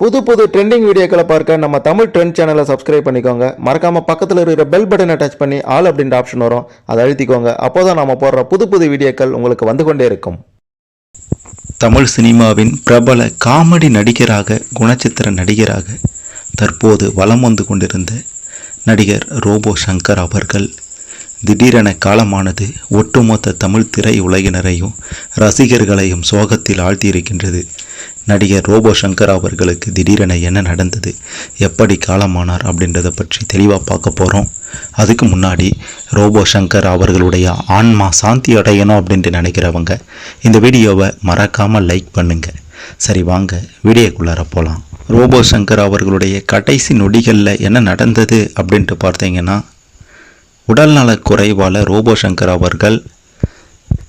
புது புது ட்ரெண்டிங் வீடியோக்களை பார்க்க நம்ம தமிழ் ட்ரெண்ட் சேனலை சப்ஸ்கிரைப் பண்ணிக்கோங்க. மறக்காமல் பக்கத்தில் இருக்கிற பெல் பட்டனை டச் பண்ணி ஆல் அப்படின்ற ஆப்ஷன் வரும். அதை அழுத்திக்கோங்க. அப்போதான் நம்ம போடுற புது புது வீடியோக்கள் உங்களுக்கு வந்து கொண்டே இருக்கும். தமிழ் சினிமாவின் பிரபல காமெடி நடிகராக குணச்சித்திர நடிகராக தற்போது வலம் வந்து கொண்டிருந்த நடிகர் ரோபோ சங்கர் அவர்கள் திடீரென காலமானது ஒட்டுமொத்த தமிழ் திரை உலகினரையும் ரசிகர்களையும் சோகத்தில் ஆழ்த்தியிருக்கின்றது நடிகர் ரோபோ சங்கர் அவர்களுக்கு திடீரென என்ன நடந்தது? எப்படி காலமானார் அப்படின்றத பற்றி தெளிவாக பார்க்க போகிறோம் அதுக்கு முன்னாடி ரோபோ சங்கர் அவர்களுடைய ஆன்மா சாந்தி அடையணும் அப்படின்ட்டு நினைக்கிறவங்க இந்த வீடியோவை மறக்காமல் லைக் பண்ணுங்க. சரி வாங்க வீடியோக்குள்ளார போகலாம் ரோபோ சங்கர் அவர்களுடைய கடைசி நொடிகளில் என்ன நடந்தது அப்படின்ட்டு பார்த்தீங்கன்னா உடல்நலக் குறைவால் ரோபோ சங்கர் அவர்கள்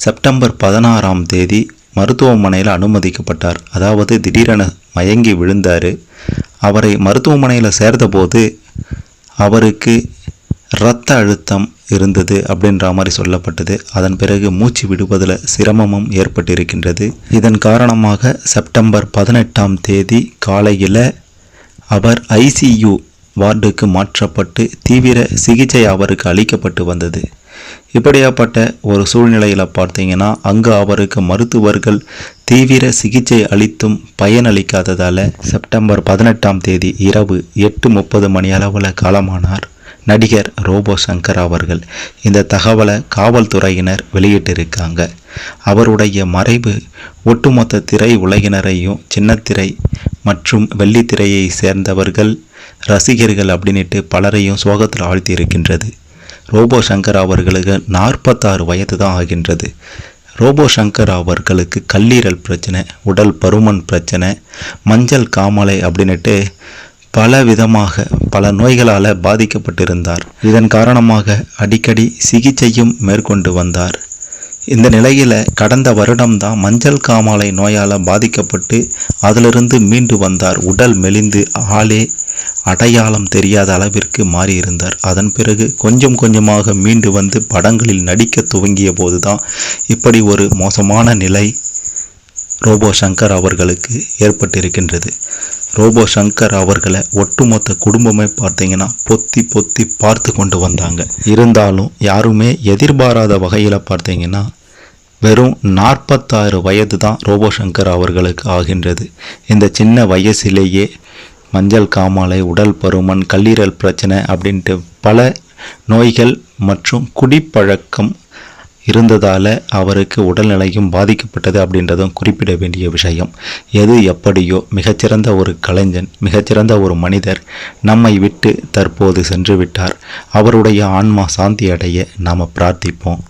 செப்டம்பர் பதினாறாம் தேதி மருத்துவமனையில் அனுமதிக்கப்பட்டார். அதாவது திடீரென மயங்கி விழுந்தார். அவரை மருத்துவமனையில் சேர்த்தபோது அவருக்கு இரத்த அழுத்தம் இருந்தது அப்படின்ற மாதிரி சொல்லப்பட்டது. அதன் பிறகு மூச்சு விடுவதில் சிரமமும் ஏற்பட்டிருக்கின்றது. இதன் காரணமாக செப்டம்பர் பதினெட்டாம் தேதி காலையில் அவர் ஐசியு வார்டுக்கு மாற்றப்பட்டு தீவிர சிகிச்சை அவருக்கு அளிக்கப்பட்டு வந்தது. இப்படியாப்பட்ட ஒரு சூழ்நிலையில் பார்த்தீங்கன்னா அங்கு அவருக்கு மருத்துவர்கள் தீவிர சிகிச்சை அளித்தும் பயனளிக்காததால் செப்டம்பர் பதினெட்டாம் தேதி இரவு எட்டு முப்பது மணி அளவில் காலமானார் நடிகர் ரோபோ சங்கர் அவர்கள். இந்த தகவலை காவல்துறையினர் வெளியிட்டிருக்காங்க. அவருடைய மறைவு ஒட்டுமொத்த திரை உலகினரையும் சின்னத்திரை மற்றும் வெள்ளித்திரையை சேர்ந்தவர்கள் ரசிகர்கள் அப்படின்ட்டு பலரையும் சோகத்தில் ஆழ்த்தி இருக்கின்றது. ரோபோ சங்கர் அவர்களுக்கு நாற்பத்தாறு வயது தான் ஆகின்றது. ரோபோ சங்கர் அவர்களுக்கு கல்லீரல் பிரச்சனை உடல் பருமன் பிரச்சனை மஞ்சள் காமாலை அப்படின்னுட்டு பல விதமாக பல நோய்களால் பாதிக்கப்பட்டிருந்தார். இதன் காரணமாக அடிக்கடி சிகிச்சையும் மேற்கொண்டு வந்தார். இந்த நிலையில் கடந்த வருடம்தான் மஞ்சள் காமாலை நோயால் பாதிக்கப்பட்டு அதிலிருந்து மீண்டு வந்தார். உடல் மெலிந்து ஆளே அடையாளம் தெரியாத அளவிற்கு மாறியிருந்தார். அதன் பிறகு கொஞ்சம் கொஞ்சமாக மீண்டு வந்து படங்களில் நடிக்க துவங்கிய போதுதான் இப்படி ஒரு மோசமான நிலை ரோபோ சங்கர் அவர்களுக்கு ஏற்பட்டிருக்கின்றது. ரோபோ சங்கர் அவர்களை ஒட்டுமொத்த குடும்பமே பார்த்தீங்கன்னா பொத்தி பொத்தி பார்த்து கொண்டு வந்தாங்க. இருந்தாலும் யாருமே எதிர்பாராத வகையில் பார்த்தீங்கன்னா வெறும் நாற்பத்தாறு வயது தான் ரோபோ சங்கர் அவர்களுக்கு ஆகின்றது. இந்த சின்ன வயசிலேயே மஞ்சள் காமாலை உடல் பருமன் கல்லீரல் பிரச்சனை அப்படின்ட்டு பல நோய்கள் மற்றும் குடிப்பழக்கம் இருந்ததால் அவருக்கு உடல்நிலையும் பாதிக்கப்பட்டது அப்படின்றதும் குறிப்பிட வேண்டிய விஷயம். எது எப்படியோ மிகச்சிறந்த ஒரு கலைஞன் மிகச்சிறந்த ஒரு மனிதர் நம்மை விட்டு தற்போது சென்று விட்டார். அவருடைய ஆன்மா சாந்தி அடைய நாம் பிரார்த்திப்போம்.